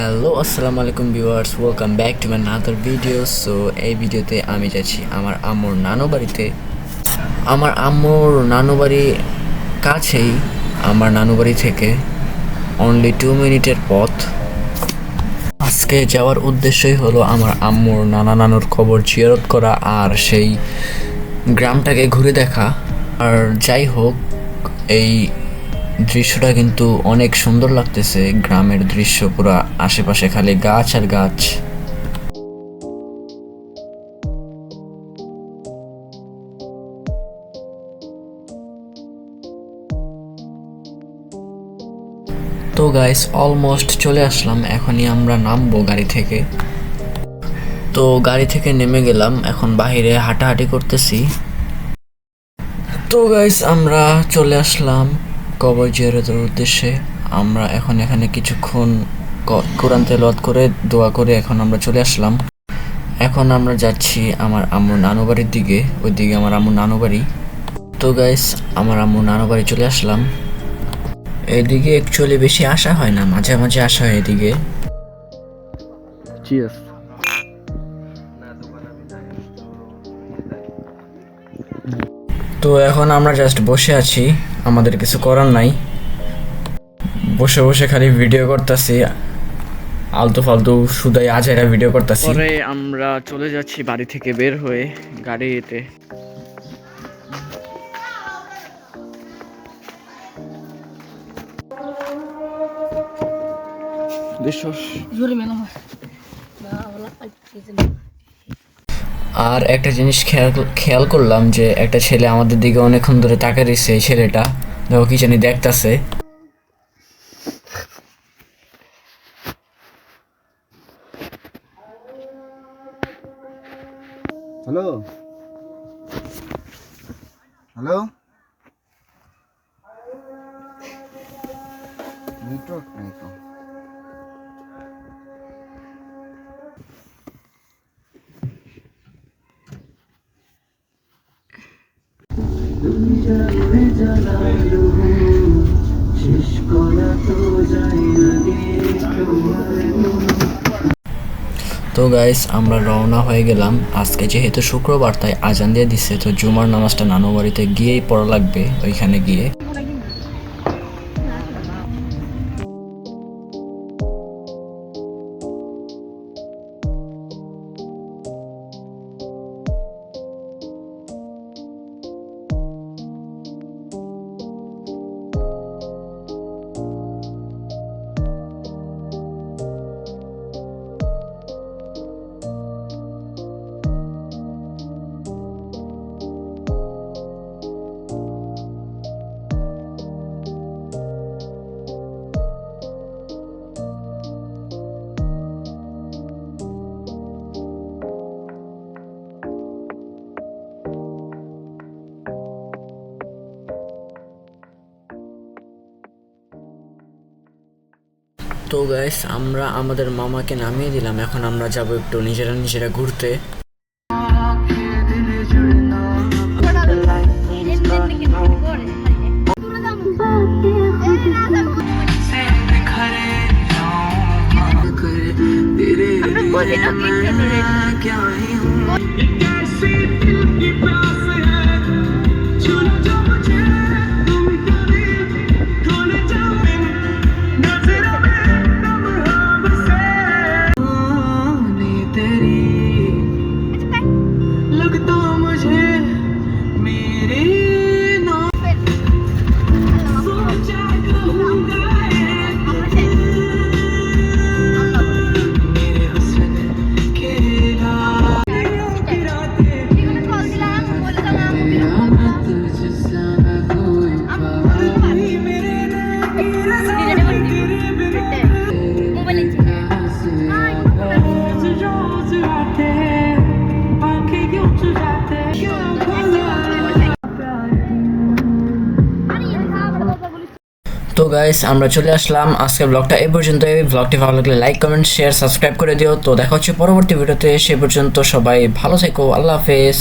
Hello আসসালামু আলাইকুম viewers welcome back to my another video so এই ভিডিওতে আমি যাচ্ছি আমার আম্মুর নানু বাড়িতে। আমার আম্মুর নানু বাড়ি কাছেই আমার নানু বাড়ি থেকে অনলি টু মিনিটের পথ। আজকে যাওয়ার উদ্দেশ্যই হলো আমার আম্মুর নানা নানুর খবর জিয়ারত করা আর সেই গ্রামটাকে ঘুরে দেখা। আর যাই হোক, এই দৃশ্যটা কিন্তু অনেক সুন্দর লাগতেছে। গ্রামের দৃশ্য পুরো আশেপাশে খালি গাছ আর গাছ। তো গাইস অলমোস্ট চলে আসলাম। এখনই আমরা নামবো গাড়ি থেকে। তো গাড়ি থেকে নেমে গেলাম। এখন বাইরে হাঁটাহাঁটি করতেছি। তো গাইস আমরা চলে আসলাম কবর জিয়ারতের উদ্দেশ্যে আমরা এখন এখানে কিছুক্ষণ কোরআন তেলাওয়াত করে দোয়া করে এখন আমরা চলে আসলাম। এখন আমরা যাচ্ছি আমার আম্মুর নানু বাড়ির দিকে ওইদিকে আমার আম্মুর নানু বাড়ি তো গাইস আমার আম্মুর নানু বাড়ি চলে আসলাম। এদিকে অ্যাকচুয়ালি বেশি আসা হয় না মাঝে মাঝে আসা হয় এদিকে। তো এখন আমরা জাস্ট বসে আছি। আমাদের কিছু করার নাই। বসে বসে খালি ভিডিও করতেছি। আলতু ফালতু শুধাই আজেরা ভিডিও করতেছি। পরে আমরা চলে যাচ্ছি বাড়ি থেকে বের হয়ে গাড়িতে। আর একটা জিনিস খেয়াল খেয়াল করলাম যে একটা ছেলে আমাদের দিকে অনেকক্ষণ ধরে তাকে রয়েছে এই ছেলেটা। দেখো কি জানি দেখতেছে। হ্যালো? হ্যালো? নেটওয়ার্ক নেই তো তো গাইস আমরা রওনা হয়ে গেলাম। আজকে যেহেতু শুক্রবার, তাই আজান দিয়ে দিচ্ছে তো জুমার নামাজটা নানু বাড়িতে গিয়েই পড়া লাগবে ওইখানে গিয়ে। তো গাইস আমরা আমাদের মামাকে নামিয়ে দিলাম। এখন আমরা যাব একটু নিজেরা নিজেরা ঘুরতে। তো গাইস আমরা চলে আসলাম আজকে ব্লগটা এ পর্যন্ত এই ব্লগটি ভালো লাগলে লাইক কমেন্ট শেয়ার সাবস্ক্রাইব করে দিও। তো দেখা হচ্ছে পরবর্তী ভিডিওতে সে পর্যন্ত সবাই ভালো থেকো। আল্লাহ হাফেজ।